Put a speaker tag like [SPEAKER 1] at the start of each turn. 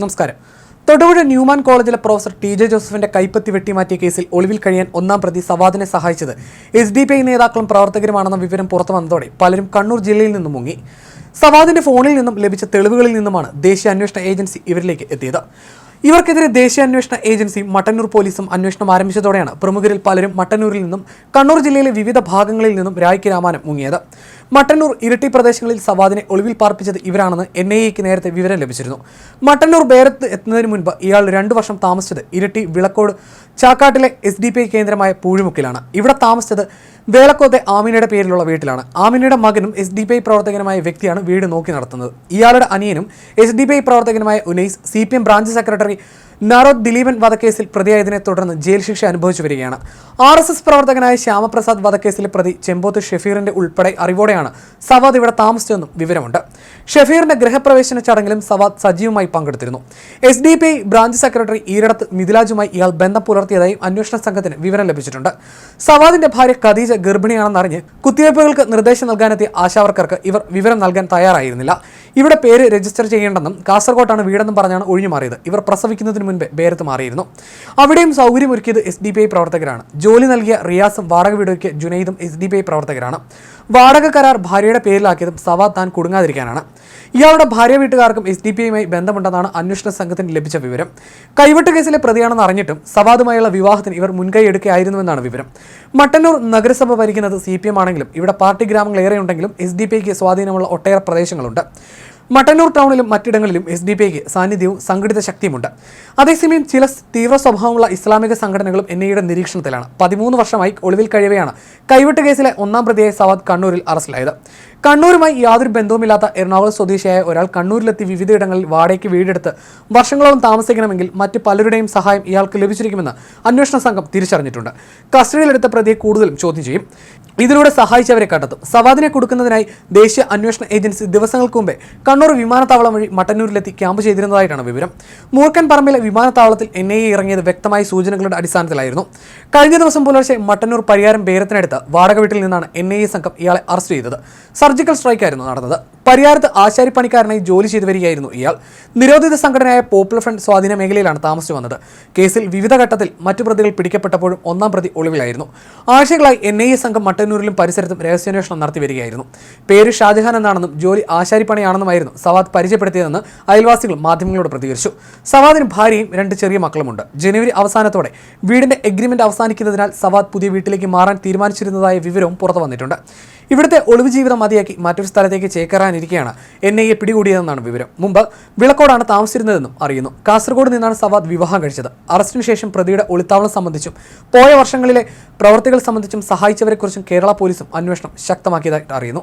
[SPEAKER 1] നമസ്കാരം. തൊടുപുഴ ന്യൂമാൻ കോളേജിലെ professor T J ജോസഫിന്റെ കൈപ്പത്തി വെട്ടിമാറ്റിയ കേസിൽ ഒളിവിൽ കഴിയാൻ ഒന്നാം പ്രതി സവാദിനെ സഹായിച്ചത് എസ് ഡി പി ഐ നേതാക്കളും പ്രവർത്തകരുമാണെന്ന വിവരം പുറത്തു വന്നതോടെ പലരും കണ്ണൂർ ജില്ലയിൽ നിന്നും മുങ്ങി. സവാദിന്റെ ഫോണിൽ നിന്നും ലഭിച്ച തെളിവുകളിൽ നിന്നുമാണ് ദേശീയ അന്വേഷണ ഏജൻസി ഇവരിലേക്ക് എത്തിയത്. ഇവർക്കെതിരെ ദേശീയ അന്വേഷണ ഏജൻസി മട്ടന്നൂർ പോലീസും അന്വേഷണം ആരംഭിച്ചതോടെയാണ് പ്രമുഖരിൽ പലരും മട്ടന്നൂരിൽ നിന്നും കണ്ണൂർ ജില്ലയിലെ വിവിധ ഭാഗങ്ങളിൽ നിന്നും രായ്ക്ക് രാമാനം മുങ്ങിയത്. മട്ടന്നൂർ ഇരട്ടി പ്രദേശങ്ങളിൽ സവാദിനെ ഒളിവിൽ പാർപ്പിച്ചത് ഇവരാണെന്ന് എൻ ഐ എക്ക് നേരത്തെ വിവരം ലഭിച്ചിരുന്നു. മട്ടന്നൂർ ബേരത്ത് എത്തുന്നതിന് മുൻപ് ഇയാൾ രണ്ടു വർഷം താമസിച്ചത് ഇരട്ടി വിളക്കോട് ചാക്കാട്ടിലെ എസ് ഡി പി ഐ കേന്ദ്രമായ പൂഴിമുക്കിലാണ്. ഇവിടെ താമസിച്ചത് വേലക്കോത്തെ ആമിനയുടെ പേരിലുള്ള വീട്ടിലാണ്. ആമിനയുടെ മകനും എസ് ഡി പി ഐ പ്രവർത്തകനുമായ വ്യക്തിയാണ് വീട് നോക്കി നടത്തുന്നത്. ഇയാളുടെ അനിയനും എസ് ഡി പി ഐ പ്രവർത്തകനുമായ Unais C P M branch secretary Narod Dileepan വധക്കേസിൽ പ്രതിയായതിനെ തുടർന്ന് ജയിൽ ശിക്ഷ അനുഭവിച്ചു വരികയാണ്. ആർ എസ് എസ് പ്രവർത്തകനായ ശ്യാമപ്രസാദ് വധക്കേസിലെ പ്രതി ചെമ്പോത്ത് ഷെഫീറിന്റെ ഉൾപ്പെടെ അറിവോടെയാണ് സവാദ് ഇവിടെ താമസിച്ചതെന്നും വിവരമുണ്ട്. ഷെഫീറിന്റെ ഗൃഹപ്രവേശന ചടങ്ങിലും സവാദ് സജീവമായി പങ്കെടുത്തിരുന്നു. S D P I branch secretary Eeradath മിഥിലാജുമായി ഇയാൾ ബന്ധം പുലർത്തിയതായും അന്വേഷണ സംഘത്തിന് വിവരം ലഭിച്ചിട്ടുണ്ട്. സവാദിന്റെ ഭാര്യ ഖദീജ ഗർഭിണിയാണെന്നറിഞ്ഞ് കുത്തിവയ്പ്പുകൾക്ക് നിർദ്ദേശം നൽകാനെത്തിയ ആശാവർക്കർക്ക് ഇവർ വിവരം നൽകാൻ തയ്യാറായിരുന്നില്ല. ഇവിടെ പേര് രജിസ്റ്റർ ചെയ്യേണ്ടെന്നും കാസർകോട്ടാണ് വീടെന്നും പറഞ്ഞാണ് ഒഴിഞ്ഞു മാറിയത്. ഇവർ പ്രസവിക്കുന്നതിന് മുൻപേ ബേരത്ത് മാറിയിരുന്നു. അവിടെയും സൗകര്യമൊരുക്കിയത് എസ് ഡി പി ഐ പ്രവർത്തകരാണ്. ജോലി നൽകിയ റിയാസും വാടക വീടൊരുക്കിയ ജുനൈദും എസ് ഡി പി ഐ പ്രവർത്തകരാണ്. വാടക കരാർ ഭാര്യയുടെ പേരിലാക്കിയതും സവാ താൻ കുടുങ്ങാതിരിക്കാനാണ്. ഇയാളുടെ ഭാര്യ വീട്ടുകാർക്കും എസ് ഡി പി ഐയുമായി ബന്ധമുണ്ടെന്നാണ് അന്വേഷണ സംഘത്തിന് ലഭിച്ച വിവരം. കൈവെട്ട് കേസിലെ പ്രതിയാണെന്ന് അറിഞ്ഞിട്ടും സവാദുമായുള്ള വിവാഹത്തിന് ഇവർ മുൻകൈ എടുക്കുകയായിരുന്നുവെന്നാണ് വിവരം. മട്ടന്നൂർ നഗരസഭ ഭരിക്കുന്നത് സി പി എം ആണെങ്കിലും ഇവിടെ പാർട്ടി ഗ്രാമങ്ങൾ ഏറെയുണ്ടെങ്കിലും എസ് ഡി പി ഐക്ക് സ്വാധീനമുള്ള ഒട്ടേറെ പ്രദേശങ്ങളുണ്ട്. മട്ടന്നൂർ ടൗണിലും മറ്റിടങ്ങളിലും എസ് ഡി പി ഐക്ക് സാന്നിധ്യവും സംഘടിത ശക്തിയുമുണ്ട്. അതേസമയം ചില തീവ്ര സ്വഭാവമുള്ള ഇസ്ലാമിക സംഘടനകളും എൻ ഐയുടെ നിരീക്ഷണത്തിലാണ്. പതിമൂന്ന് വർഷമായി ഒളിവിൽ കഴിയവെയാണ് കൈവിട്ട് കേസിലെ ഒന്നാം പ്രതിയായ സവാദ് കണ്ണൂരിൽ അറസ്റ്റിലായത്. കണ്ണൂരുമായി യാതൊരു ബന്ധവുമില്ലാത്ത എറണാകുളം സ്വദേശിയായ ഒരാൾ കണ്ണൂരിലെത്തി വിവിധയിടങ്ങളിൽ വാടകയ്ക്ക് വീടെടുത്ത് വർഷങ്ങളോളം താമസിക്കണമെങ്കിൽ മറ്റ് പലരുടെയും സഹായം ഇയാൾക്ക് ലഭിച്ചിരിക്കുമെന്ന് അന്വേഷണ സംഘം തിരിച്ചറിഞ്ഞിട്ടുണ്ട്. കസ്റ്റഡിയിലെടുത്ത പ്രതിയെ കൂടുതലും ചോദ്യം ചെയ്യും. ഇതിലൂടെ സഹായിച്ചവരെ കണ്ടെത്തും. സവാദിനെ കൊടുക്കുന്നതിനായി ദേശീയ അന്വേഷണ ഏജൻസി ദിവസങ്ങൾക്ക് മുമ്പേ കണ്ണൂർ വിമാനത്താവളം വഴി മട്ടന്നൂരിലെത്തി ക്യാമ്പ് ചെയ്തിരുന്നതായിട്ടാണ് വിവരം. മൂർക്കൻ പറമ്പിലെ വിമാനത്താവളത്തിൽ എൻ ഐ എ ഇറങ്ങിയത് വ്യക്തമായ സൂചനകളുടെ അടിസ്ഥാനത്തിലായിരുന്നു. കഴിഞ്ഞ ദിവസം പുലർച്ചെ മട്ടന്നൂർ പരിയാരം ബേരത്തിനടുത്ത് വാടക വീട്ടിൽ നിന്നാണ് എൻ ഐ എ സംഘം ഇയാളെ അറസ്റ്റ് ചെയ്തത്. സർജിക്കൽ സ്ട്രൈക്കായിരുന്നു നടന്നത്. പരിയാരത്ത് ആശാരിപ്പണിക്കാരനായി ജോലി ചെയ്തു വരികയായിരുന്നു ഇയാൾ. നിരോധിത സംഘടനയായ പോപ്പുലർ ഫ്രണ്ട് സ്വാധീന മേഖലയിലാണ് താമസിച്ചു വന്നത്. കേസിൽ വിവിധ ഘട്ടത്തിൽ മറ്റു പ്രതികൾ പിടിക്കപ്പെട്ടപ്പോഴും ഒന്നാം പ്രതി ഒളിവിലായിരുന്നു. ആഴ്ചകളായി എൻ ഐ എ സംഘം മട്ടന്നൂരിലും പരിസരത്തും രഹസ്യാന്വേഷണം നടത്തി വരികയായിരുന്നു. പേര് ഷാജഹാൻ എന്നാണെന്നും ജോലി ആശാരിപ്പണിയാണെന്നുമായിരുന്നു സവാദ് പരിചയപ്പെടുത്തിയതെന്ന് അയൽവാസികൾ മാധ്യമങ്ങളോട് പ്രതികരിച്ചു. സവാദിന് ഭാര്യയും രണ്ട് ചെറിയ മക്കളുമുണ്ട്. ജനുവരി അവസാനത്തോടെ വീടിന്റെ എഗ്രിമെന്റ് അവസാനിക്കുന്നതിനാൽ സവാദ് പുതിയ വീട്ടിലേക്ക് മാറാൻ തീരുമാനിച്ചിരുന്നതായ വിവരവും പുറത്തു വന്നിട്ടുണ്ട്. ഇവിടുത്തെ ഒളിവ് ജീവിതം മതിയാക്കി മറ്റൊരു സ്ഥലത്തേക്ക് ചേക്കേറാനിരിക്കെയാണ് എൻ ഐ എ പിടികൂടിയതെന്നാണ് വിവരം. മുമ്പ് വിളക്കോടാണ് താമസിച്ചിരുന്നതെന്നും അറിയുന്നു. കാസർഗോഡ് നിന്നാണ് സവാദ് വിവാഹം കഴിച്ചത്. അറസ്റ്റിനു ശേഷം പ്രതിയുടെ ഒളിത്താവളം സംബന്ധിച്ചും പോയ വർഷങ്ങളിലെ പ്രവർത്തികൾ സംബന്ധിച്ചും സഹായിച്ചവരെക്കുറിച്ചും കേരള പോലീസും അന്വേഷണം ശക്തമാക്കിയതായിട്ട് അറിയുന്നു